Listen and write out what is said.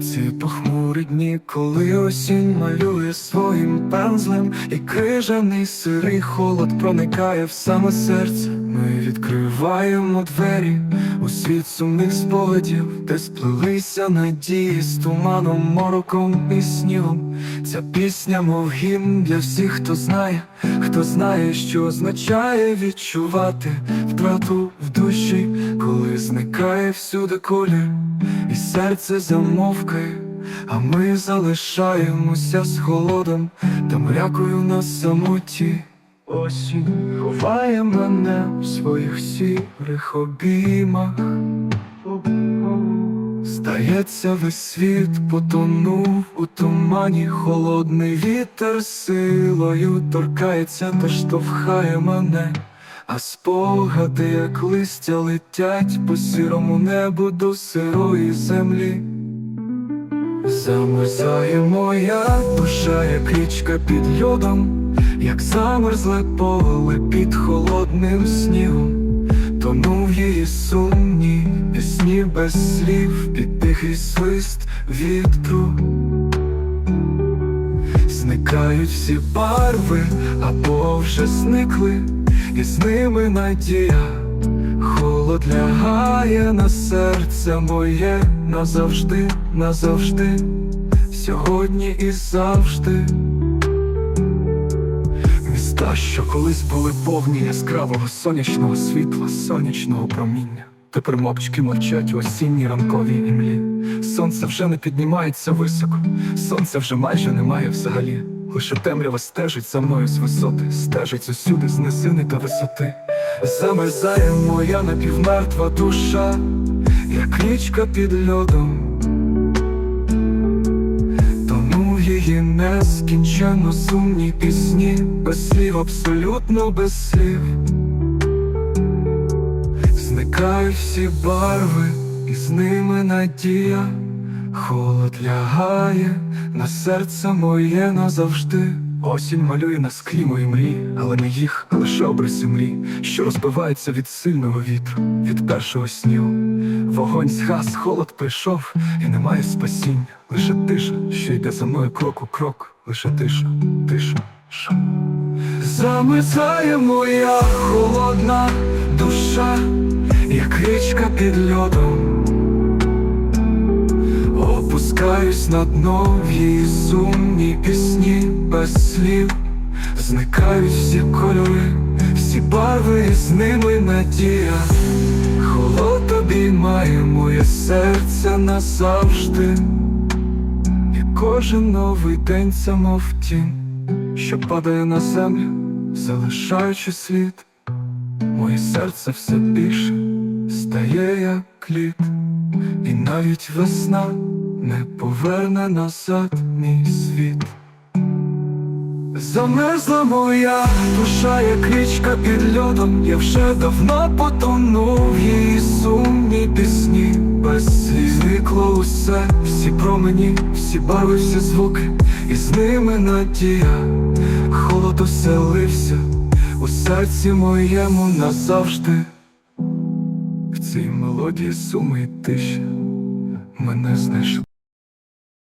ці похмурі дні, коли осінь малює своїм пензлем, і крижаний сирий холод проникає в саме серце. Ми відкриваємо двері світ сумних спогадів, де сплелися надії з туманом, мороком і снігом. Ця пісня, мов гімн для всіх, хто знає, хто знає, що означає відчувати втрату в душі, коли зникає всюди колір, і серце замовкає, а ми залишаємося з холодом та мрякою на самоті. Осінь ховає мене в своїх сірих обіймах. Здається, весь світ потонув у тумані, холодний вітер силою торкається та штовхає мене, а спогади, як листя, летять по сірому небу до сирої землі. Замерзає моя душа, як річка під льодом, як замерзле поле під холодним снігом, тону в її сумні пісні без слів, під тихий свист вітру. Зникають всі барви, або вже зникли, і з ними надія. Холод лягає на серце моє назавжди, назавжди, сьогодні і завжди. Міста, що колись були повні яскравого сонячного світла, сонячного проміння. Тепер мовчки мовчать у осінній ранковій імлі. Сонце вже не піднімається високо, сонця вже майже немає взагалі. Лише темрява стежить за мною з висоти, стежить усюди з низини та висоти. Замерзає моя напівмертва душа, як річка під льодом. Нескінченно сумні пісні, без слів, абсолютно без слів. Зникають всі барви, і з ними надія, холод лягає на серце моє назавжди. Осінь малює на склі мої мрії, але не їх, а лише обриси мрій, що розбиваються від сильного вітру, від першого снігу. Вогонь згас, холод прийшов, і немає спасіння, лише тиша, що йде за мною крок у крок, лише тиша, тиша, ша. Замисає моя холодна душа, як річка під льодом. Опускаюсь на дно в її сумні пісні без слів, зникають всі кольори, всі барви, і з ними надія. Обіймає моє серце назавжди, і кожен новий день це мов тінь, що падає на землю, залишаючи слід. Моє серце все більше стає як лід, і навіть весна не поверне назад мій світ. Замерзла моя душа, як річка під льодом, я вже давно потонув її сумні пісні, без зникло усе, всі промені, всі барви, всі звуки, і з ними надія, холод оселився у серці моєму назавжди. В цій мелодії суми і тиші. Мене знайшли.